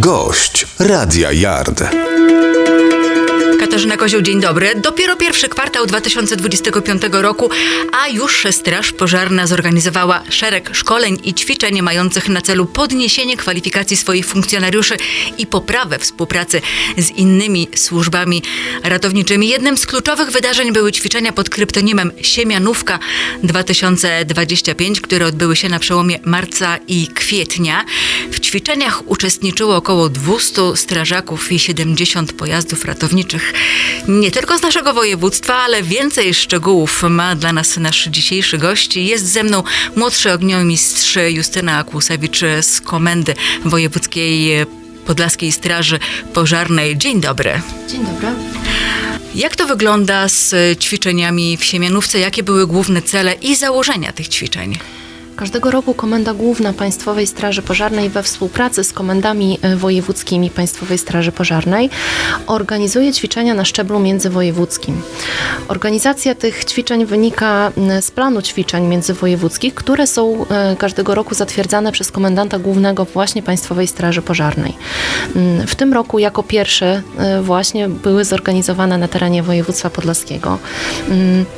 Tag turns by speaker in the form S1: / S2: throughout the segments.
S1: Gość Radia Yard.
S2: Katarzyna Kozioł, dzień dobry. Dopiero pierwszy kwartał 2025 roku, a już Straż Pożarna zorganizowała szereg szkoleń i ćwiczeń mających na celu podniesienie kwalifikacji swoich funkcjonariuszy i poprawę współpracy z innymi służbami ratowniczymi. Jednym z kluczowych wydarzeń były ćwiczenia pod kryptonimem Siemianówka 2025, które odbyły się na przełomie marca i kwietnia. W ćwiczeniach uczestniczyło około 200 strażaków i 70 pojazdów ratowniczych. Nie tylko z naszego województwa, ale więcej szczegółów ma dla nas nasz dzisiejszy gość. Jest ze mną młodszy ogniomistrz Justyna Kłusewicz z Komendy Wojewódzkiej Podlaskiej Straży Pożarnej. Dzień dobry.
S3: Dzień dobry.
S2: Jak to wygląda z ćwiczeniami w Siemianówce? Jakie były główne cele i założenia tych ćwiczeń?
S3: Każdego roku Komenda Główna Państwowej Straży Pożarnej we współpracy z komendami e, wojewódzkimi Państwowej Straży Pożarnej organizuje ćwiczenia na szczeblu międzywojewódzkim. Organizacja tych ćwiczeń wynika z planu ćwiczeń międzywojewódzkich, które są e, każdego roku zatwierdzane przez komendanta głównego właśnie Państwowej Straży Pożarnej. W tym roku jako pierwsze e, właśnie były zorganizowane na terenie województwa podlaskiego.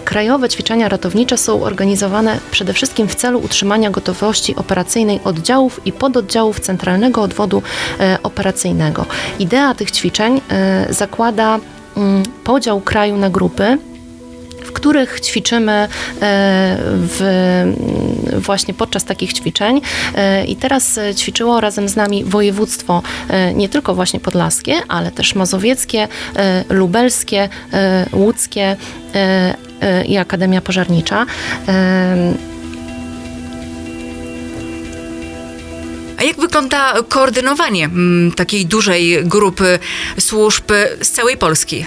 S3: Krajowe ćwiczenia ratownicze są organizowane przede wszystkim w celu utrzymania gotowości operacyjnej oddziałów i pododdziałów Centralnego Odwodu e, Operacyjnego. Idea tych ćwiczeń e, zakłada mm, podział kraju na grupy, w których ćwiczymy e, w, mm, właśnie podczas takich ćwiczeń. I teraz ćwiczyło razem z nami województwo nie tylko właśnie podlaskie, ale też mazowieckie, lubelskie, łódzkie i Akademia Pożarnicza.
S2: A jak wygląda koordynowanie mm, takiej dużej grupy służb z całej Polski?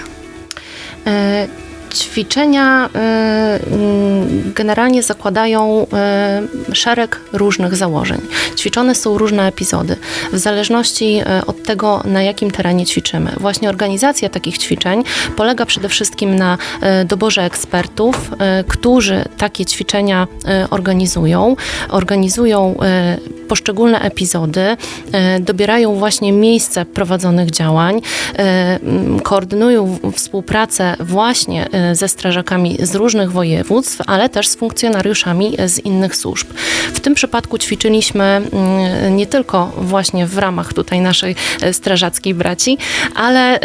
S3: E, Ćwiczenia e, mm, generalnie zakładają e, szereg różnych założeń. Ćwiczone są różne epizody, w zależności e, od tego, na jakim terenie ćwiczymy. Właśnie organizacja takich ćwiczeń polega przede wszystkim na doborze ekspertów, którzy takie ćwiczenia organizują. Organizują poszczególne epizody, e, dobierają właśnie miejsce prowadzonych działań, e, koordynują współpracę właśnie e, ze strażakami z różnych województw, ale też z funkcjonariuszami z innych służb. W tym przypadku ćwiczyliśmy nie tylko właśnie w ramach tutaj naszej strażackiej braci, ale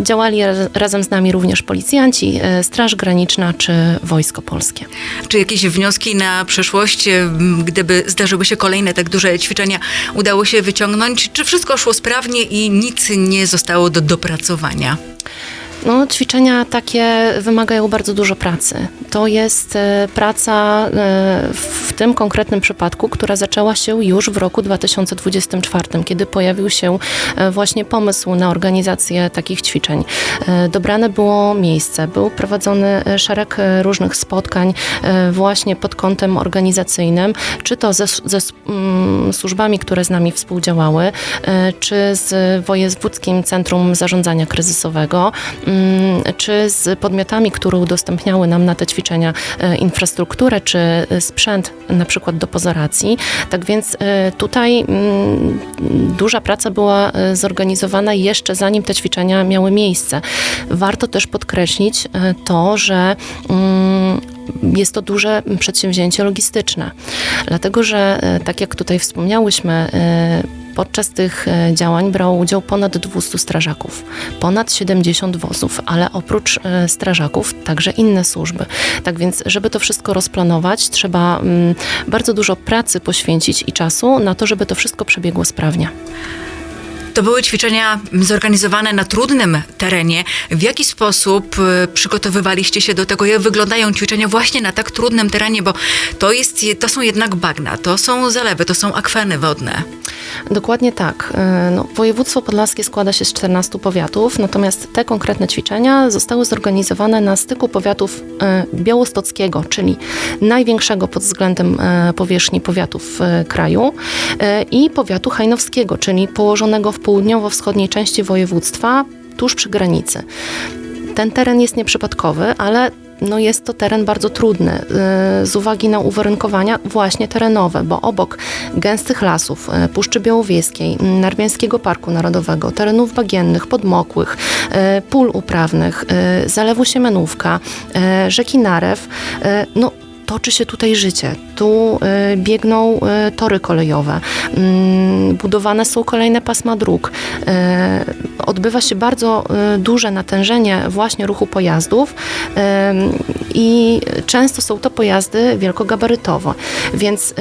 S3: działali raz- razem z nami również policjanci, Straż Graniczna czy Wojsko Polskie.
S2: Czy jakieś wnioski na przyszłość, gdyby zdarzyły się kolejne tak duże ćwiczenia, udało się wyciągnąć? Czy wszystko szło sprawnie i nic nie zostało do dopracowania?
S3: No, ćwiczenia takie wymagają bardzo dużo pracy. To jest e, praca e, w tym konkretnym przypadku, która zaczęła się już w roku 2024, kiedy pojawił się e, właśnie pomysł na organizację takich ćwiczeń. Dobrane było miejsce, był prowadzony szereg różnych spotkań właśnie pod kątem organizacyjnym, czy to ze, ze mm, służbami, które z nami współdziałały, czy z Wojewódzkim Centrum Zarządzania Kryzysowego, czy z podmiotami, które udostępniały nam na te ćwiczenia e, infrastrukturę, czy e, sprzęt na przykład do pozoracji. Tak więc e, tutaj mm, duża praca była zorganizowana jeszcze zanim te ćwiczenia miały miejsce. Warto też podkreślić to, że mm, jest to duże przedsięwzięcie logistyczne, dlatego że, tak jak tutaj wspomniałyśmy, Podczas tych e, działań brało udział ponad 200 strażaków, ponad 70 wozów, ale oprócz e, strażaków także inne służby. Tak więc, żeby to wszystko rozplanować, trzeba mm, bardzo dużo pracy poświęcić i czasu na to, żeby to wszystko przebiegło sprawnie.
S2: To były ćwiczenia zorganizowane na trudnym terenie. W jaki sposób e, przygotowywaliście się do tego? Jak wyglądają ćwiczenia właśnie na tak trudnym terenie? Bo to, jest, to są jednak bagna, to są zalewy, to są akweny wodne.
S3: Dokładnie tak. E, No, województwo podlaskie składa się z 14 powiatów, natomiast te konkretne ćwiczenia zostały zorganizowane na styku powiatów e, białostockiego, czyli największego pod względem e, powierzchni powiatów kraju i powiatu hajnowskiego, czyli położonego w południowo-wschodniej części województwa, tuż przy granicy. Ten teren jest nieprzypadkowy, ale no jest to teren bardzo trudny y, z uwagi na uwarunkowania właśnie terenowe, bo obok gęstych lasów, y, Puszczy Białowieskiej, y, Narwiańskiego Parku Narodowego, terenów bagiennych, podmokłych, pól uprawnych, Zalewu Siemenówka, rzeki Narew, no toczy się tutaj życie. Tu y, biegną y, tory kolejowe, mm, budowane są kolejne pasma dróg. Y, odbywa się bardzo duże natężenie właśnie ruchu pojazdów i często są to pojazdy wielkogabarytowe, więc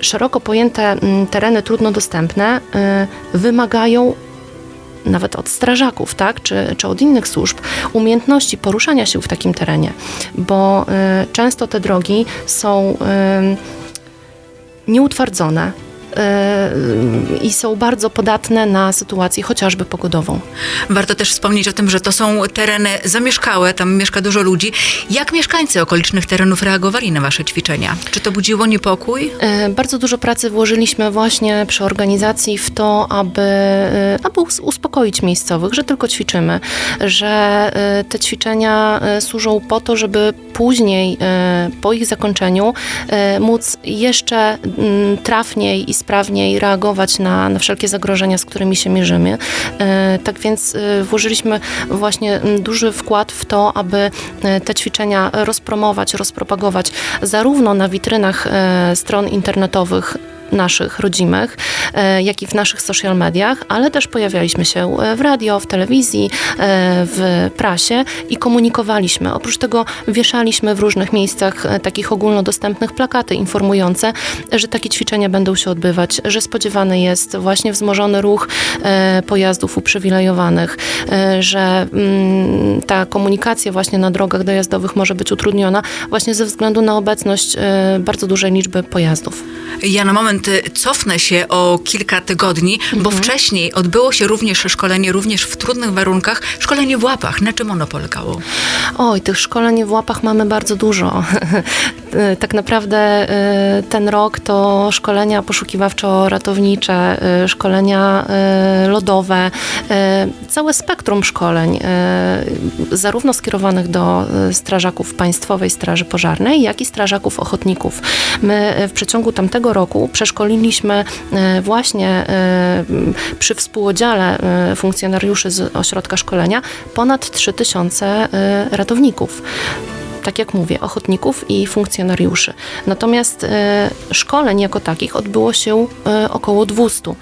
S3: szeroko pojęte mm, tereny trudno dostępne wymagają nawet od strażaków, tak, czy, czy od innych służb, umiejętności poruszania się w takim terenie, bo y, często te drogi są y, nieutwardzone i są bardzo podatne na sytuację chociażby pogodową.
S2: Warto też wspomnieć o tym, że to są tereny zamieszkałe, tam mieszka dużo ludzi. Jak mieszkańcy okolicznych terenów reagowali na wasze ćwiczenia? Czy to budziło niepokój?
S3: E, Bardzo dużo pracy włożyliśmy właśnie przy organizacji w to, aby, e, aby us- uspokoić miejscowych, że tylko ćwiczymy, że e, te ćwiczenia e, służą po to, żeby później, e, po ich zakończeniu, e, móc jeszcze mm, trafniej i sprawniej reagować na, na wszelkie zagrożenia, z którymi się mierzymy. E, Tak więc e, włożyliśmy właśnie duży wkład w to, aby e, te ćwiczenia rozpromować, rozpropagować zarówno na witrynach stron internetowych naszych rodzimych, e, jak i w naszych social mediach, ale też pojawialiśmy się e, w radio, w telewizji, e, w prasie i komunikowaliśmy. Oprócz tego wieszaliśmy w różnych miejscach takich ogólnodostępnych plakaty informujące, że takie ćwiczenia będą się odbywać, że spodziewany jest właśnie wzmożony ruch pojazdów uprzywilejowanych, że mm, ta komunikacja właśnie na drogach dojazdowych może być utrudniona właśnie ze względu na obecność bardzo dużej liczby pojazdów.
S2: Ja na moment y, cofnę się o kilka tygodni, bo wcześniej odbyło się również szkolenie, również w trudnych warunkach, szkolenie w łapach. Na czym ono polegało?
S3: Oj, tych szkoleń w łapach mamy bardzo dużo. Tak naprawdę e, ten rok to szkolenia poszukiwawczo-ratownicze, e, szkolenia lodowe, całe spektrum szkoleń, zarówno skierowanych do strażaków Państwowej Straży Pożarnej, jak i strażaków ochotników. My w przeciągu tamtego roku przeszkoliliśmy właśnie przy współudziale e, funkcjonariuszy z ośrodka szkolenia ponad 3000 e, ratowników tak jak mówię, ochotników i funkcjonariuszy. Natomiast e, szkoleń jako takich odbyło się e, około 200.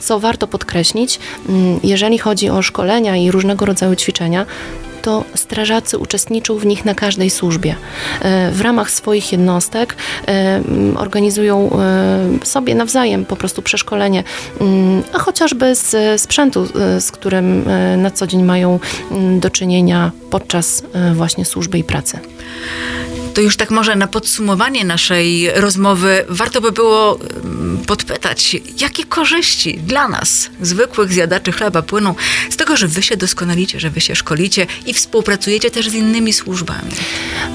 S3: Co warto podkreślić, mm, jeżeli chodzi o szkolenia i różnego rodzaju ćwiczenia, to strażacy uczestniczą w nich na każdej służbie. E, W ramach swoich jednostek e, m, organizują e, sobie nawzajem po prostu przeszkolenie, mm, a chociażby z sprzętu, z którym na co dzień mają mm, do czynienia podczas właśnie służby i pracy.
S2: To już tak może na podsumowanie naszej rozmowy warto by było podpytać, jakie korzyści dla nas, zwykłych zjadaczy chleba, płyną z tego, że wy się doskonalicie, że wy się szkolicie i współpracujecie też z innymi służbami.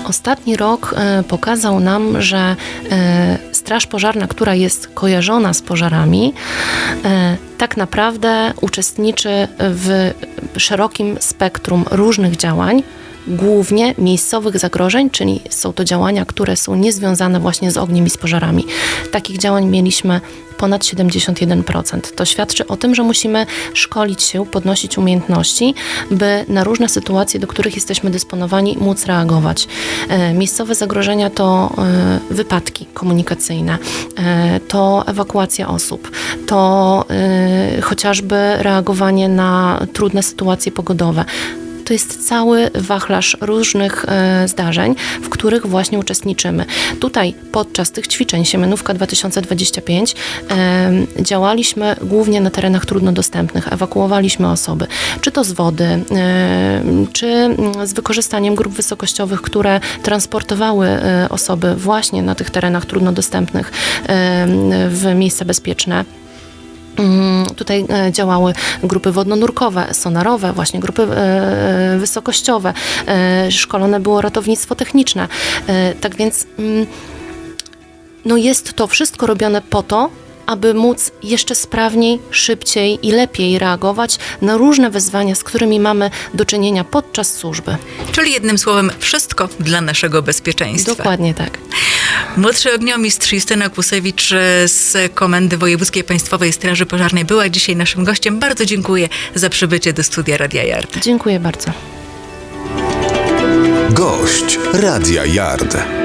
S3: Ostatni rok e, pokazał nam, że e, Straż Pożarna, która jest kojarzona z pożarami, e, tak naprawdę uczestniczy w szerokim spektrum różnych działań. Głównie miejscowych zagrożeń, czyli są to działania, które są niezwiązane właśnie z ogniem i z pożarami. Takich działań mieliśmy ponad 71%. To świadczy o tym, że musimy szkolić się, podnosić umiejętności, by na różne sytuacje, do których jesteśmy dysponowani, móc reagować. E, Miejscowe zagrożenia to e, wypadki komunikacyjne, e, to ewakuacja osób, to chociażby reagowanie na trudne sytuacje pogodowe. To jest cały wachlarz różnych e, zdarzeń, w których właśnie uczestniczymy. Tutaj podczas tych ćwiczeń Siemienówka 2025 e, działaliśmy głównie na terenach trudno dostępnych, ewakuowaliśmy osoby, czy to z wody, czy mm, z wykorzystaniem grup wysokościowych, które transportowały e, osoby właśnie na tych terenach trudno dostępnych w miejsca bezpieczne. Mm, Tutaj e, działały grupy wodnonurkowe, sonarowe, właśnie grupy e, wysokościowe. E, Szkolone było ratownictwo techniczne. Tak więc mm, no jest to wszystko robione po to, aby móc jeszcze sprawniej, szybciej i lepiej reagować na różne wyzwania, z którymi mamy do czynienia podczas służby.
S2: Czyli jednym słowem, wszystko dla naszego bezpieczeństwa.
S3: Dokładnie tak.
S2: Młodszy ogniomistrz Justyna Kusewicz z Komendy Wojewódzkiej Państwowej Straży Pożarnej była dzisiaj naszym gościem. Bardzo dziękuję za przybycie do studia Radia Yard.
S3: Dziękuję bardzo.
S1: Gość Radia Yard.